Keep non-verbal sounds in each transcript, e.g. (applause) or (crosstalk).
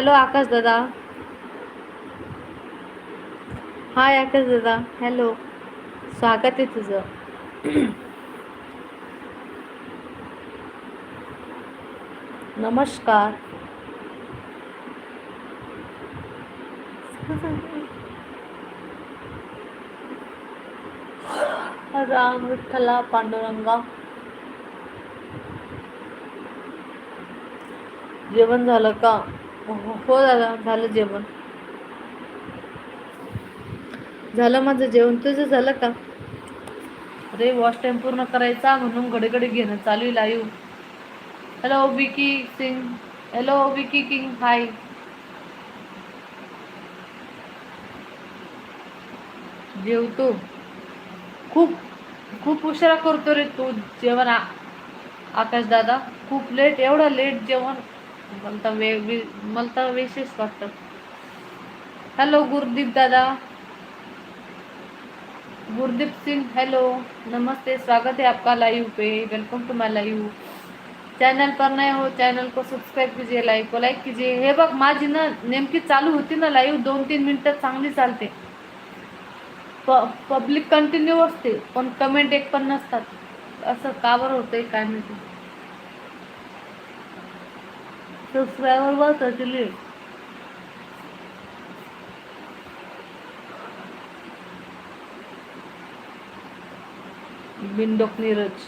Hello आकाश दादा हाय आकाश दादा hello स्वागत आहे तुझं नमस्कार राम विठ्ठला पांडुरंगा जेवण झालं का हो दादा झालं जेवण. झालं माझं जेवण. तुझं झालं का? अरे वॉश टाइम पूर्ण करायचा म्हणून घडी घेणं चालू आहे live hello Vicky Singh hello Vicky king hi जेवतो. खूप खूप उशिरा करतो रे तू जेवण आकाश दादा. खूप लेट एवढं लेट जेवण मला तर वे मला तर विशेष वाटतं. हॅलो गुरदीप दादा. गुरदीप सिंह हेलो नमस्ते स्वागत है आपका live pay. Welcome to my live channel पर नाही हो चॅनल को सबस्क्राईब कीजिए लाईक को लाईक कीजिए. हे बघ माझी ना नेमकी चालू होती ना लाईव्ह दोन तीन मिनटं चांगली चालते. प पब्लिक कंटिन्यू असते पण कमेंट एक पण नसतात. असं का बरं होतंय काय माहिती. सबस्क्रायबर बस बिंडोक नीरज.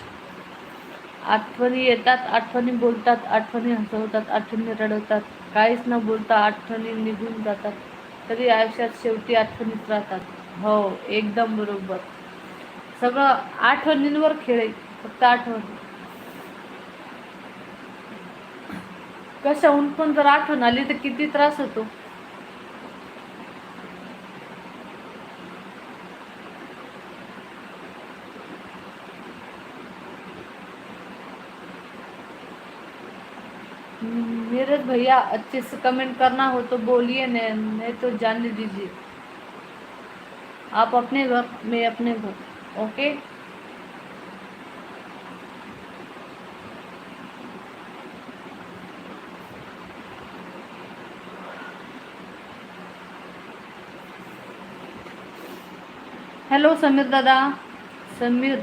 आठवणी येतात आठवणी बोलतात आठवणी हसवतात आठवणी रडवतात. काहीच न बोलता आठवणी निघून जातात. तरी आयुष्यात शेवटी आठवणीत राहतात. हो एकदम बरोबर. सगळं आठवणींवर खेळ फक्त आठवणी. कशाहून पण जर आठवण आली तर किती त्रास होतो. नीरज भैया अच्छे से कमेंट करना हो तो बोलिए नहीं तो जाने दीजिए। आप अपने घर, मैं अपने घर ओके हॅलो समीर दादा समीर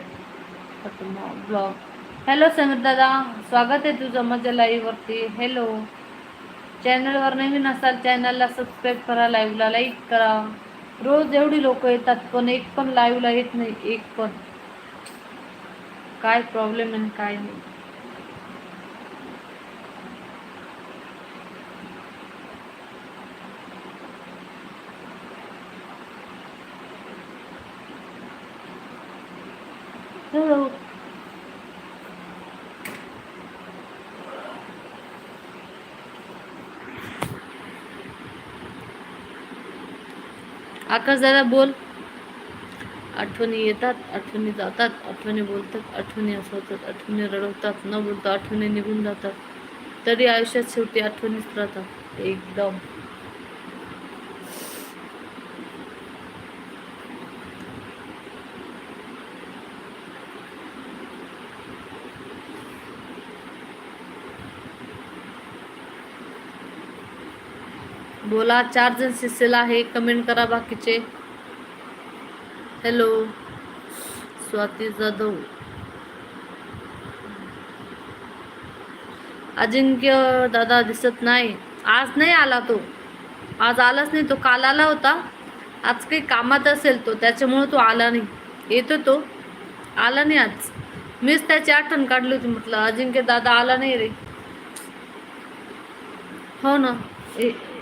ब्लॉग हॅलो समीर दादा स्वागत आहे तुझं माझ्या लाईववरती हॅलो चॅनलवर नवीन असाल चॅनलला सबस्क्राईब करा लाईव्हला लाईक करा रोज एवढी लोक येतात पण एक पण लाईव्हला येत नाही एक पण काय प्रॉब्लेम आहे काय नाही Hello. आकाश दादा बोल. आठवणी येतात आठवणी जातात आठवणी बोलतात आठवणी हसवतात आठवणी रडवतात न बोलता आठवणी निघून जातात. तरी आयुष्यात शेवटी आठवणीच राहतात एकदम. बोला चार जण शिसेल आहे कमेंट करा बाकीचे. हॅलो स्वाती जाधव. अजिंक्य दादा दिसत नाही. आज नाही आला तो. आज आलाच नाही तो काल आला होता. आज काही कामात असेल तो त्याच्यामुळं तो आला नाही. येतो तो. आला नाही आज. मीच त्याची आठवण काढली होती म्हटलं अजिंक्य दादा आला नाही रे. हो ना. ए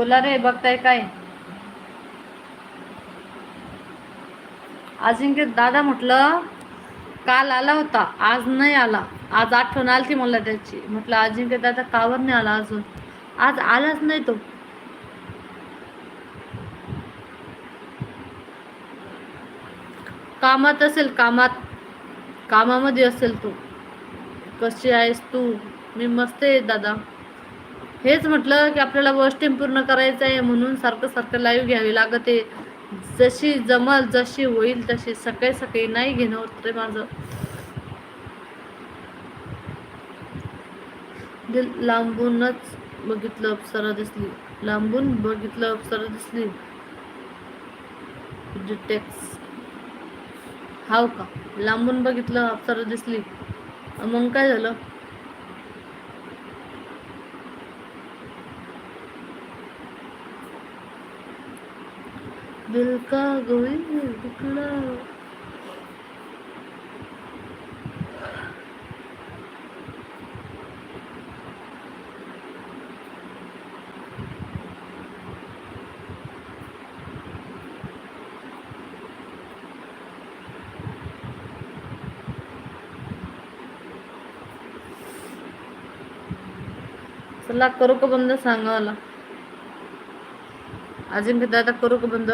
बोला रे बघताय काय? अजिंक्य दादा म्हटलं काल आला होता आज नाही आला. आज आठवण आली ती मला त्याची. म्हटलं अजिंक्य दादा कावर नाही आला अजून. आज आलाच नाही तो. कामात असेल कामात कामामध्ये असेल तू. कशी आहेस तू? मी मस्त आहे दादा. हेच म्हटलं की आपल्याला गोष्टी पूर्ण करायचं आहे म्हणून सारखं सारखं लाईव्ह घ्यावी लागत आहे. जशी जमल जशी होईल तशी सकाळी सकाळी नाही घेणं होत रे माझं. लांबूनच बघितलं अप्सरा दिसली. लांबून बघितलं अप्सरा दिसली. डिटेक्स हाव का? लांबून बघितलं अप्सरा दिसली. मग काय झालं? दिल का गोई टुकड़ा चला करू का बंद सांगा मला अजिंक्य दादा करू का बंद?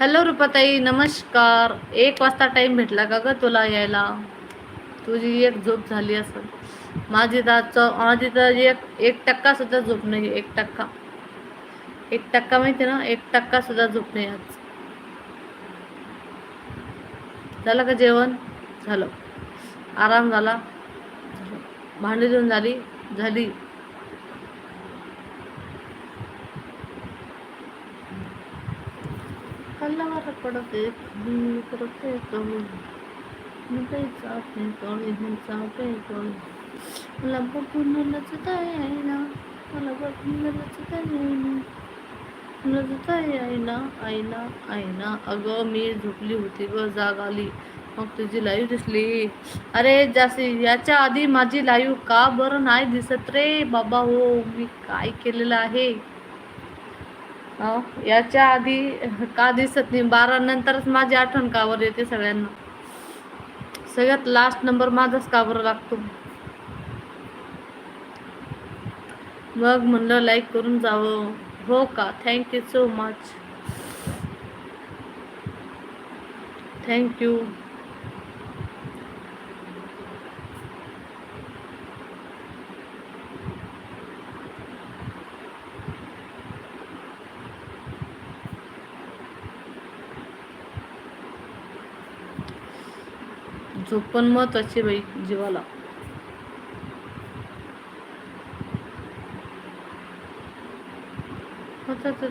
हॅलो रुपाताई नमस्कार एक वाजता टाईम भेटला का ग तुला यायला? तुझी एक झोप झाली असेल. माझी तर माझी तर एक एक टक्का सुद्धा झोप नाही एक टक्का. एक टक्का माहिती ना? एक टक्का सुद्धा झोप नाही आज. झालं का जेवण? झालं. आराम झाला. भांडी धुवून झाली. झाली. कल्लावर पडते. मी करते कमी. मी काही जात नाही कोणी मी जाते कोणी मला बघून लचत आहे ना मला बघून लचत आहे ना लचत आहे आईना आईना. आईना अगं मी झोपली होती ग जाग आली. मग तुझी लाईव्ह दिसली. अरे जास्ती याच्या आधी माझी लाईव्ह का बरं नाही दिसत रे? बाबा हो मी काय केलेलं आहे? याच्या आधी का दिसत नाही बारा नंतरच माझी आठवण कावर येते सगळ्यांना. सगळ्यात लास्ट नंबर माझाच कावर लागतो. मग म्हणलं लाईक करून जावं. हो का? थँक्यू सो मच थँक्यू झोप पण महत्वाची बाई जीवाला. होता तर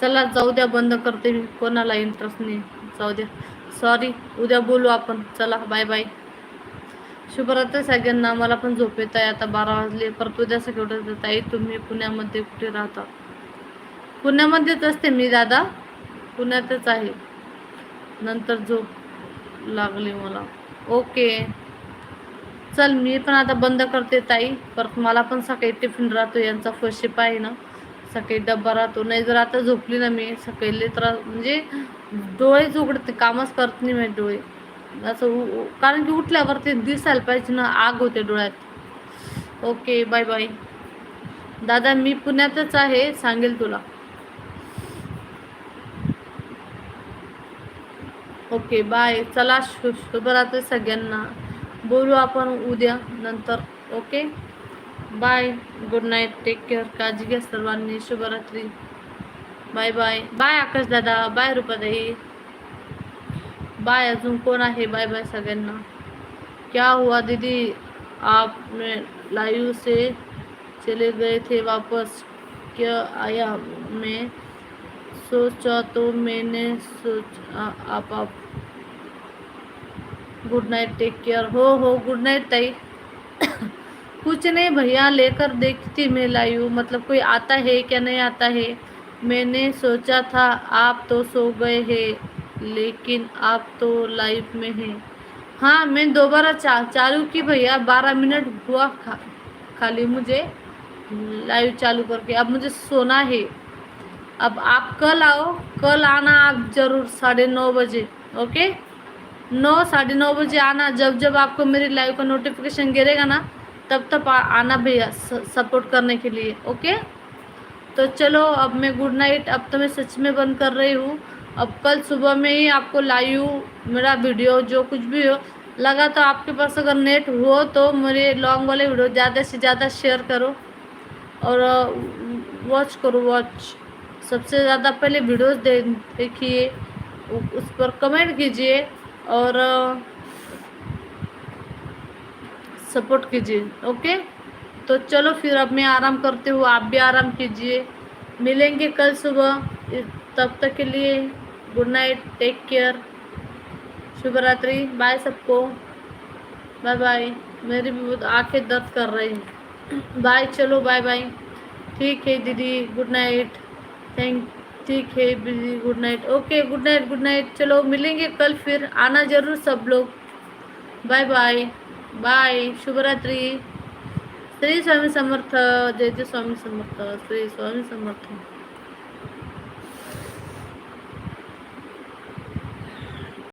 चला जाऊ द्या बंद करते मी. कोणाला इंटरेस्ट नाही. जाऊ द्या. सॉरी उद्या बोलू आपण. चला बाय बाय शुभरात्री सगळ्यांना. मला पण झोप येत आहे. आता बारा वाजले. परत उद्या सगळं उठत तुम्ही पुण्यामध्ये कुठे राहता? पुण्यामध्येच असते मी दादा. पुण्यातच आहे. नंतर झोप लागली मला. ओके. चल मी पण आता बंद करते ताई. परत मला पण सकाळी टिफिन राहतो यांचा फर्स्ट शिप आहे ना. सकाळी डब्बा राहतो. नाही जर आता झोपली ना मी सकाळी तर त्रास म्हणजे डोळेच उघडते कामच करत नाही माझे डोळे. असं उ- कारण की उठल्यावर ते दिसायला पाहिजे ना आग होते डोळ्यात. Okay bye bye. दादा मी पुण्यातच आहे सांगेल तुला. Okay, bye. चला शु शुभरात्री सगळ्यांना. बोलू आपण उद्या नंतर, okay? Bye. Good night. Take care. काळजी घ्या सर्वांनी. शुभरात्री. Bye bye. बाय आकाश दादा. बाय रुपाताई. बाय. कोण आहे? बाय बाय सगळ्यांना. क्या हुआ दीदी? आपने लाइव से चले गए थे वापस. क्या आया मैं? सोचा तो मैंने सोच आप आप। गुड नाइट टेक केयर हो हो गुड नाइट ताई। (coughs) कुछ नहीं भैया लेकर देखती मैं लाइव मतलब कोई आता है क्या नहीं आता है? मैंने सोचा था आप तो सो गए हैं लेकिन आप तो लाइव में हैं। हाँ मैं दोबारा चा, चालू की भैया बारह मिनट हुआ खा, खाली मुझे। लाइव चालू करके अब मुझे सोना है। अब आप कल आओ, कल आना आप ज़रूर साढ़े नौ बजे, ओके? नौ, साढ़े नौ बजे आना। जब जब आपको मेरी लाइव का नोटिफिकेशन गिरेगा ना, तब तब आना भैया सपोर्ट करने के लिए, ओके? तो चलो, अब मैं गुड नाइट अब तो मैं सच में बंद कर रही हूँ। अब कल सुबह में ही आपको लाइव मेरा वीडियो जो कुछ भी हो, लगा तो आपके पास अगर नेट हो तो मेरे लॉन्ग वाले वीडियो ज़्यादा से ज़्यादा शेयर करो और वॉच करो वॉच सबसे ज़्यादा पहले वीडियोस दे, देखिए उस पर कमेंट कीजिए और सपोर्ट कीजिए, ओके? तो चलो फिर अब मैं आराम करती हूँ, आप भी आराम कीजिए। मिलेंगे कल सुबह। तब तक के लिए गुड नाइट, टेक केयर। शुभ रात्रि बाय सबको। Bye bye. मेरी भी बहुत आँखें दर्द कर रही हैं। बाय, चलो बाय बाय। ठीक है दीदी, गुड नाइट। थैंक ठीक है busy good night okay good night good night चलो मिलेंगे कल फिर. आना जरूर सब लोग. बाय बाय बाय शुभरात्री. श्री स्वामी समर्थ. जय जय स्वामी समर्थ. श्री स्वामी समर्थ.